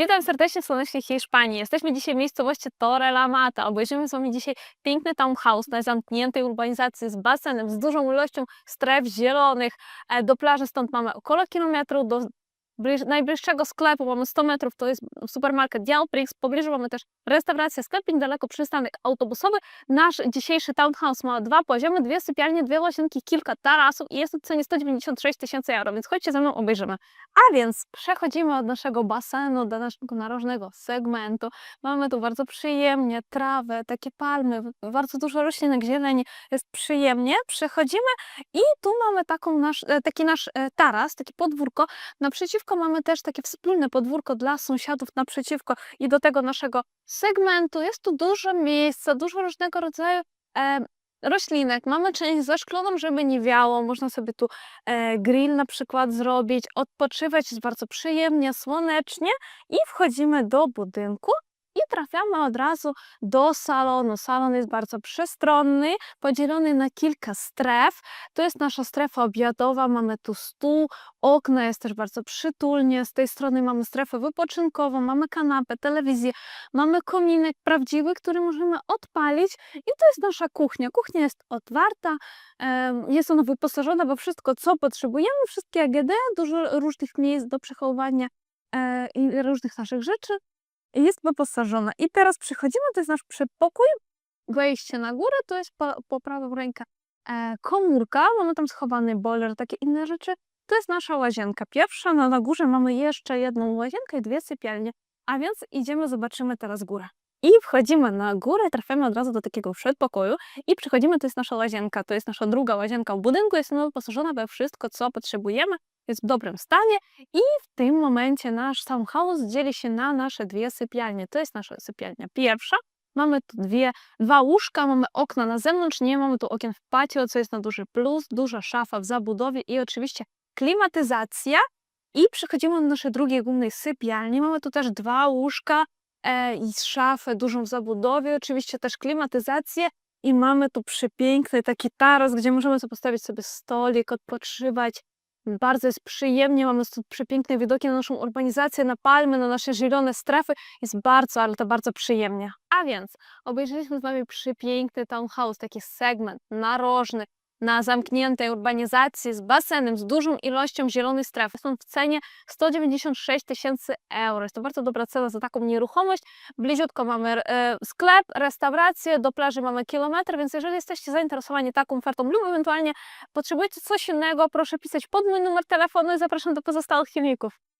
Witam serdecznie w słonecznej Hiszpanii. Jesteśmy dzisiaj w miejscowości Torre la Mata. Obejrzymy z Wami dzisiaj piękny townhouse na zamkniętej urbanizacji z basenem, z dużą ilością stref zielonych. E, Do plaży stąd mamy około kilometru, do bliż- najbliższego sklepu mamy 100 metrów, to jest supermarket Dialprix. W pobliżu mamy też restaurację, sklepik, daleko przystanek autobusowy. Nasz dzisiejszy townhouse ma dwa poziomy, dwie sypialnie, dwie łazienki, kilka tarasów i jest w cenie 196 tysięcy euro, więc chodźcie ze mną, obejrzymy. A więc przechodzimy od naszego basenu do naszego narożnego segmentu. Mamy tu bardzo przyjemnie trawę, takie palmy, bardzo dużo roślinek, zieleni, jest przyjemnie. Przechodzimy i tu mamy taką nasz, e, taki nasz e, taras, takie podwórko. Naprzeciwko mamy też takie wspólne podwórko dla sąsiadów naprzeciwko i do tego naszego segmentu. Jest tu dużo miejsca, dużo różnego rodzaju e, roślinek. Mamy część zaszkloną, żeby nie wiało. Można sobie tu e, grill na przykład zrobić, odpoczywać, jest bardzo przyjemnie, słonecznie i wchodzimy do budynku trafiamy od razu do salonu. Salon jest bardzo przestronny, podzielony na kilka stref. To jest nasza strefa obiadowa, mamy tu stół, okna, jest też bardzo przytulnie. Z tej strony mamy strefę wypoczynkową, mamy kanapę, telewizję, mamy kominek prawdziwy, który możemy odpalić i to jest nasza kuchnia. Kuchnia jest otwarta, Jest ona wyposażona we wszystko, co potrzebujemy, wszystkie AGD, dużo różnych miejsc do przechowywania e, i różnych naszych rzeczy jest wyposażona. I teraz przechodzimy, to jest nasz przedpokój, wejście na górę, to jest po, po prawą rękę e, komórka, mamy tam schowany boiler, takie inne rzeczy. To jest nasza łazienka pierwsza, no na górze mamy jeszcze jedną łazienkę i dwie sypialnie, a więc idziemy, zobaczymy teraz górę. I wchodzimy na górę, trafiamy od razu do takiego przedpokoju i przychodzimy, to jest nasza łazienka, to jest nasza druga łazienka w budynku, jest ona wyposażona we wszystko, co potrzebujemy, jest w dobrym stanie i w tym momencie nasz townhouse dzieli się na nasze dwie sypialnie. To jest nasza sypialnia pierwsza, mamy tu dwie, dwa łóżka, mamy okna na zewnątrz, nie mamy tu okien w patio, co jest na duży plus, duża szafa w zabudowie i oczywiście klimatyzacja i przechodzimy do naszej drugiej głównej sypialni, mamy tu też dwa łóżka, e, i szafę dużą w zabudowie, oczywiście też klimatyzację i mamy tu przepiękny taki taras, gdzie możemy sobie postawić sobie stolik, odpoczywać. Bardzo jest przyjemnie, mamy tu przepiękne widoki na naszą urbanizację, na palmy, na nasze zielone strefy. Jest bardzo, ale to bardzo przyjemnie. A więc obejrzeliśmy z Wami przepiękny townhouse, taki segment narożny, na zamkniętej urbanizacji z basenem, z dużą ilością zielonych stref. Są w cenie 196 tysięcy euro. Jest to bardzo dobra cena za taką nieruchomość. Bliziutko mamy e, sklep, restaurację, do plaży mamy kilometr, więc jeżeli jesteście zainteresowani taką ofertą lub ewentualnie potrzebujecie coś innego, proszę pisać pod mój numer telefonu i zapraszam do pozostałych filmików.